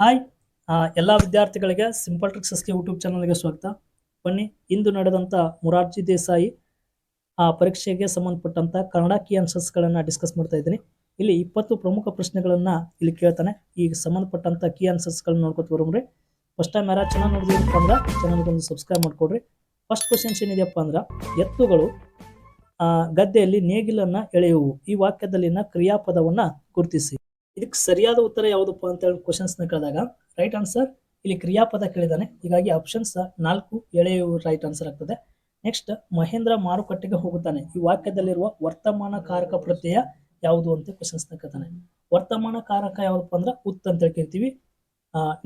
Hi ಎಲ್ಲ ವಿದ್ಯಾರ್ಥಿಗಳಿಗೆ simple ಟ್ರಿಕ್ಸಸ್ಗೆ YouTube ಚಾನಲ್ಗೆ ಸ್ವಾಗತ. ಬನ್ನಿ, ಇಂದು ನಡೆದಂಥ ಮುರಾರ್ಜಿ ದೇಸಾಯಿ, ಆ, ಪರೀಕ್ಷೆಗೆ ಸಂಬಂಧಪಟ್ಟಂಥ ಕನ್ನಡ ಕೀ ಆನ್ಸರ್ಸ್ಗಳನ್ನು ಡಿಸ್ಕಸ್ ಮಾಡ್ತಾ ಇದ್ದೀನಿ. ಇಲ್ಲಿ ಇಪ್ಪತ್ತು ಪ್ರಮುಖ ಪ್ರಶ್ನೆಗಳನ್ನು ಇಲ್ಲಿ ಕೇಳ್ತಾನೆ. ಈಗ ಸಂಬಂಧಪಟ್ಟಂಥ ಕೀ ಆನ್ಸರ್ಸ್ಗಳನ್ನ ನೋಡ್ಕೊತ ಬರೋಮ್ರಿ ಫಸ್ಟ್ ಟೈಮ್ ಯಾರು ಚೆನ್ನಾಗಿ ನೋಡಿದ್ರಪ್ಪ ಅಂದ್ರೆ ಚಾನಲ್ಗೊಂದು ಸಬ್ಸ್ಕ್ರೈಬ್ ಮಾಡಿಕೊಡ್ರಿ. ಫಸ್ಟ್ ಕ್ವಶನ್ಸ್ ಏನಿದೆಯಪ್ಪ ಅಂದ್ರೆ, ಎತ್ತುಗಳು ಗದ್ದೆಯಲ್ಲಿ ನೇಗಿಲನ್ನು ಎಳೆಯುವು. ಈ ವಾಕ್ಯದಲ್ಲಿನ ಕ್ರಿಯಾಪದವನ್ನು ಗುರುತಿಸಿ. ಇದಕ್ಕೆ ಸರಿಯಾದ ಉತ್ತರ ಯಾವುದಪ್ಪ ಅಂತ ಹೇಳಿ ಕ್ವಶನ್ಸ್ನ ಕೇಳಿದಾಗ ರೈಟ್ ಆನ್ಸರ್ ಇಲ್ಲಿ ಕ್ರಿಯಾಪದ ಕೇಳಿದಾನೆ. ಹೀಗಾಗಿ ಆಪ್ಷನ್ಸ್ ನಾಲ್ಕು ಎಳೆಯು ರೈಟ್ ಆನ್ಸರ್ ಆಗ್ತದೆ. ನೆಕ್ಸ್ಟ್ ಮಹೇಂದ್ರ ಮಾರುಕಟ್ಟೆಗೆ ಹೋಗುತ್ತಾನೆ. ಈ ವಾಕ್ಯದಲ್ಲಿರುವ ವರ್ತಮಾನ ಕಾರಕ ಪ್ರತ್ಯಯ ಯಾವುದು ಅಂತ ಕ್ವಶನ್ಸ್ನ ಕೇಳ್ತಾನೆ. ವರ್ತಮಾನ ಕಾರಕ ಯಾವುದಪ್ಪ ಅಂದ್ರೆ ಉತ್ ಅಂತ ಕೇಳ್ತೀವಿ.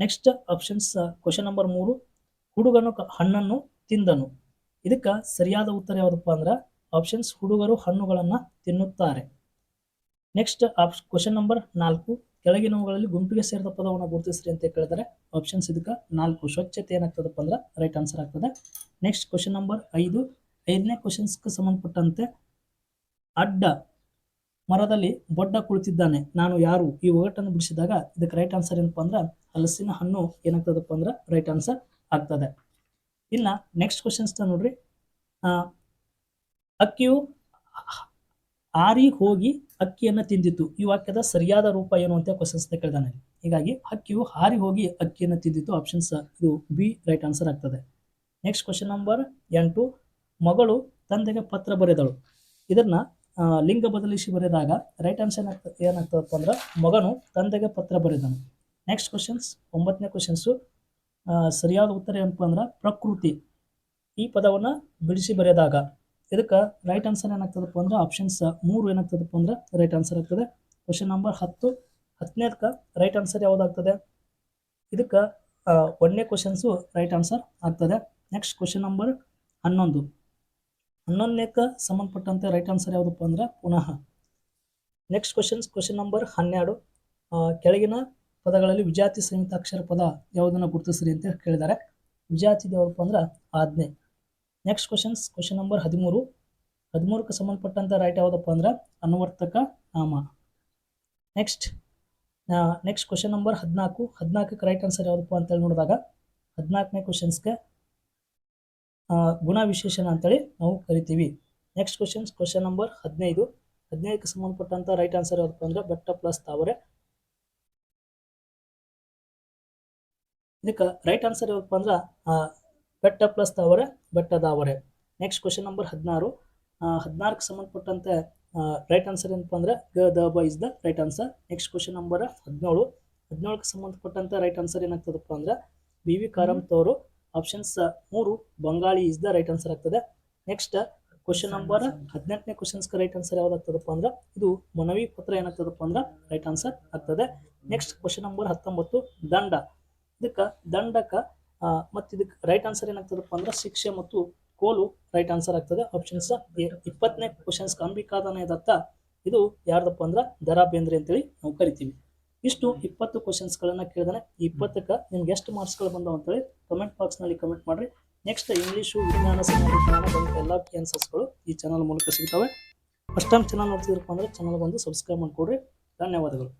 ನೆಕ್ಸ್ಟ್ ಆಪ್ಷನ್ಸ್ ಕ್ವಶನ್ ನಂಬರ್ ಮೂರು, ಹುಡುಗನು ಹಣ್ಣನ್ನು ತಿಂದನು. ಇದಕ್ಕ ಸರಿಯಾದ ಉತ್ತರ ಯಾವುದಪ್ಪ ಅಂದ್ರೆ ಆಪ್ಷನ್ಸ್ ಹುಡುಗರು ಹಣ್ಣುಗಳನ್ನ ತಿನ್ನುತ್ತಾರೆ. ನೆಕ್ಸ್ಟ್ ಆಪ್ ಕ್ವಶನ್ ನಂಬರ್ ನಾಲ್ಕು. ಕೆಳಗಿನವುಗಳಲ್ಲಿ ಗುಂಪಿಗೆ ಸೇರಿದ ಪದವನ್ನು ಗುರುತಿಸ್ರಿ ಅಂತ ಕೇಳಿದರೆ ಆಪ್ಷನ್ಸ್ ಇದಕ್ಕೆ ನಾಲ್ಕು. ಸ್ವಚ್ಛತೆ ಏನಾಗ್ತದಪ್ಪ ಅಂದ್ರೆ ರೈಟ್ ಆನ್ಸರ್ ಆಗ್ತದೆ. ನೆಕ್ಸ್ಟ್ ಕ್ವಶನ್ ನಂಬರ್ ಐದು. ಐದನೇ ಕ್ವಶನ್ಸ್ಗೆ ಸಂಬಂಧಪಟ್ಟಂತೆ ಅಡ್ಡ ಮರದಲ್ಲಿ ಬೊಡ್ಡ ಕುಳಿತಿದ್ದಾನೆ. ನಾನು ಯಾರು? ಈ ಒಗಟನ್ನು ಬಿಡಿಸಿದಾಗ ಇದಕ್ಕೆ ರೈಟ್ ಆನ್ಸರ್ ಏನಪ್ಪ ಅಂದ್ರೆ ಹಲಸಿನ ಹಣ್ಣು ಏನಾಗ್ತದಪ್ಪ ಅಂದ್ರೆ ರೈಟ್ ಆನ್ಸರ್ ಆಗ್ತದೆ. ಇಲ್ಲ ನೆಕ್ಸ್ಟ್ ಕ್ವಶನ್ಸ್ ನೋಡ್ರಿ. ಅಕ್ಕಿಯು ಆರಿ ಹೋಗಿ ಅಕ್ಕಿಯನ್ನು ತಿಂದಿತ್ತು. ಈ ವಾಕ್ಯದ ಸರಿಯಾದ ರೂಪ ಏನು ಅಂತ ಕ್ವಶನ್ಸ್ ಕೇಳಿದಾನೆ ಹೀಗಾಗಿ ಹಕ್ಕಿಯು ಹಾರಿ ಹೋಗಿ ಅಕ್ಕಿಯನ್ನು ತಿಂದಿತ್ತು. ಆಪ್ಷನ್ಸ್ ಇದು ಬಿ ರೈಟ್ ಆನ್ಸರ್ ಆಗ್ತದೆ. ನೆಕ್ಸ್ಟ್ ಕ್ವಶನ್ ನಂಬರ್ ಎಂಟು. ಮಗಳು ತಂದೆಗೆ ಪತ್ರ ಬರೆದಳು. ಇದನ್ನ ಲಿಂಗ ಬದಲಿಸಿ ಬರೆದಾಗ ರೈಟ್ ಆನ್ಸರ್ ಏನಾಗ್ತದೆ ಏನಾಗ್ತದಪ್ಪ ಅಂದ್ರೆ ಮಗನು ತಂದೆಗೆ ಪತ್ರ ಬರೆದನು. ನೆಕ್ಸ್ಟ್ ಕ್ವಶನ್ಸ್ ಒಂಬತ್ತನೇ ಕ್ವಶನ್ಸು ಸರಿಯಾದ ಉತ್ತರ ಏನಪ್ಪ ಅಂದ್ರೆ ಪ್ರಕೃತಿ. ಈ ಪದವನ್ನು ಬಿಡಿಸಿ ಬರೆದಾಗ ಇದಕ್ಕೆ ರೈಟ್ ಆನ್ಸರ್ ಏನಾಗ್ತದಪ್ಪ ಅಂದ್ರೆ ಆಪ್ಷನ್ಸ್ ಮೂರು ಏನಾಗ್ತದಪ್ಪ ಅಂದ್ರೆ ರೈಟ್ ಆನ್ಸರ್ ಆಗ್ತದೆ. ಕ್ವಶನ್ ನಂಬರ್ ಹತ್ತು ಹತ್ತನೇದಕ್ಕೆ ರೈಟ್ ಆನ್ಸರ್ ಯಾವುದಾಗ್ತದೆ? ಇದಕ್ಕೆ ಒಂದನೇ ಕ್ವಶನ್ಸು ರೈಟ್ ಆನ್ಸರ್ ಆಗ್ತದೆ. ನೆಕ್ಸ್ಟ್ ಕ್ವಶನ್ ನಂಬರ್ ಹನ್ನೊಂದು. ಹನ್ನೊಂದನೇಕ್ಕೆ ಸಂಬಂಧಪಟ್ಟಂತೆ ರೈಟ್ ಆನ್ಸರ್ ಯಾವುದಪ್ಪ ಅಂದ್ರೆ ಪುನಃ. ನೆಕ್ಸ್ಟ್ ಕ್ವಶನ್ಸ್ ಕ್ವಶನ್ ನಂಬರ್ ಹನ್ನೆರಡು. ಕೆಳಗಿನ ಪದಗಳಲ್ಲಿ ವಿಜಾತಿ ಸಂಯುಕ್ತ ಅಕ್ಷರ ಪದ ಯಾವುದನ್ನು ಗುರುತಿಸ್ರಿ ಅಂತ ಕೇಳಿದ್ದಾರೆ ವಿಜಾತಿ ಯಾವುದಪ್ಪ ಅಂದ್ರೆ ಆಜ್ಞೆ. ನೆಕ್ಸ್ಟ್ ಕ್ವಶನ್ಸ್ ಕ್ವಶನ್ ನಂಬರ್ ಹದಿಮೂರು. ಹದಿಮೂರಕ್ಕೆ ಸಂಬಂಧಪಟ್ಟಂಥ ರೈಟ್ ಯಾವುದಪ್ಪ ಅಂದ್ರೆ ಅನ್ವರ್ತಕ ನಾಮ. ನೆಕ್ಸ್ಟ್ ನೆಕ್ಸ್ಟ್ ಕ್ವಶನ್ ನಂಬರ್ ಹದಿನಾಲ್ಕು. ಹದಿನಾಲ್ಕಕ್ಕೆ ರೈಟ್ ಆನ್ಸರ್ ಯಾವುದಪ್ಪ ಅಂತೇಳಿ ನೋಡಿದಾಗ, ಹದಿನಾಲ್ಕನೇ ಕ್ವಶನ್ಸ್ಗೆ ಗುಣ ವಿಶೇಷಣ ಅಂತೇಳಿ ನಾವು ಕರಿತೀವಿ. ನೆಕ್ಸ್ಟ್ ಕ್ವಶನ್ಸ್ ಕ್ವಶನ್ ನಂಬರ್ ಹದಿನೈದು. ಹದಿನೈದಕ್ಕೆ ಸಂಬಂಧಪಟ್ಟಂತ ರೈಟ್ ಆನ್ಸರ್ ಯಾವುದಪ್ಪ ಅಂದ್ರೆ ಬೆಟ್ಟ ಪ್ಲಸ್ ತಾವರೆ. ಇದಕ್ಕೆ ರೈಟ್ ಆನ್ಸರ್ ಯಾವುದಪ್ಪ ಅಂದ್ರೆ ಬೆಟ್ಟ ಪ್ಲಸ್ ತಾವರೆ ಬೆಟ್ಟದಾವರೆ ನೆಕ್ಸ್ಟ್ ಕ್ವಶನ್ ನಂಬರ್ ಹದಿನಾರು. ಹದಿನಾರಕ್ಕೆ ಸಂಬಂಧಪಟ್ಟಂತೆ ರೈಟ್ ಆನ್ಸರ್ ಏನಪ್ಪ ಅಂದರೆ ಗ the B is the right answer next question number ಹದಿನೇಳು. ಹದಿನೇಳಕ್ಕೆ ಸಂಬಂಧಪಟ್ಟಂತೆ ರೈಟ್ ಆನ್ಸರ್ ಏನಾಗ್ತದಪ್ಪ ಅಂದರೆ ಬಿ ವಿ ಕಾರಂತ್ ಅವರು ಆಪ್ಷನ್ಸ್ ಮೂರು Bengali is the right answer ಆಗ್ತದೆ. ನೆಕ್ಸ್ಟ್ ಕ್ವಶನ್ ನಂಬರ್ ಹದಿನೆಂಟನೇ ಕ್ವಶನ್ಸ್ಗೆ ರೈಟ್ ಆನ್ಸರ್ ಯಾವ್ದಾಗ್ತದಪ್ಪ ಅಂದ್ರೆ ಇದು ಮನವಿ ಪತ್ರ ಏನಾಗ್ತದಪ್ಪ ಅಂದ್ರೆ ರೈಟ್ ಆನ್ಸರ್ ಆಗ್ತದೆ. ನೆಕ್ಸ್ಟ್ ಕ್ವಶನ್ ನಂಬರ್ ಹತ್ತೊಂಬತ್ತು ದಂಡ. ಇದಕ್ಕೆ ದಂಡಕ ಆ, ಮತ್ತು ಇದಕ್ಕೆ ರೈಟ್ ಆನ್ಸರ್ ಏನಾಗ್ತದಪ್ಪ ಅಂದ್ರೆ ಶಿಕ್ಷೆ ಮತ್ತು ಕೋಲು ರೈಟ್ ಆನ್ಸರ್ ಆಗ್ತದೆ. ಆಪ್ಷನ್ಸ್ ಇಪ್ಪತ್ತನೇ ಕ್ವಶನ್ಸ್ ಅಂಬಿಕಾದನ ದತ್ತ. ಇದು ಯಾರ್ದಪ್ಪ ಅಂದ್ರೆ ದರಾ ಬೇಂದ್ರೆ ಅಂತೇಳಿ ನಾವು ಕರಿತೀವಿ. ಇಷ್ಟು ಇಪ್ಪತ್ತು ಕ್ವಶನ್ಸ್ಗಳನ್ನು ಕೇಳಿದಾನೆ ಈ ಇಪ್ಪತ್ತಕ್ಕೆ ನಿಮ್ಗೆ ಎಷ್ಟು ಮಾರ್ಕ್ಸ್ಗಳು ಬಂದವು ಅಂತೇಳಿ ಕಮೆಂಟ್ ಬಾಕ್ಸ್ನಲ್ಲಿ ಕಮೆಂಟ್ ಮಾಡ್ರಿ. ನೆಕ್ಸ್ಟ್ ಇಂಗ್ಲೀಷು ವಿಜ್ಞಾನ ಸಮಾಜ ವಿಜ್ಞಾನ ಬಂದ ಎಲ್ಲ ಈ ಚಾನಲ್ ಮೂಲಕ ಸಿಗ್ತವೆ. ಫಸ್ಟ್ ಟೈಮ್ ಚಾನಲ್ ನೋಡ್ತಿದ್ರಪ್ಪ ಅಂದ್ರೆ ಚಾನಲ್ ಬಂದು ಸಬ್ಸ್ಕ್ರೈಬ್ ಮಾಡಿಕೊಡ್ರಿ. ಧನ್ಯವಾದಗಳು.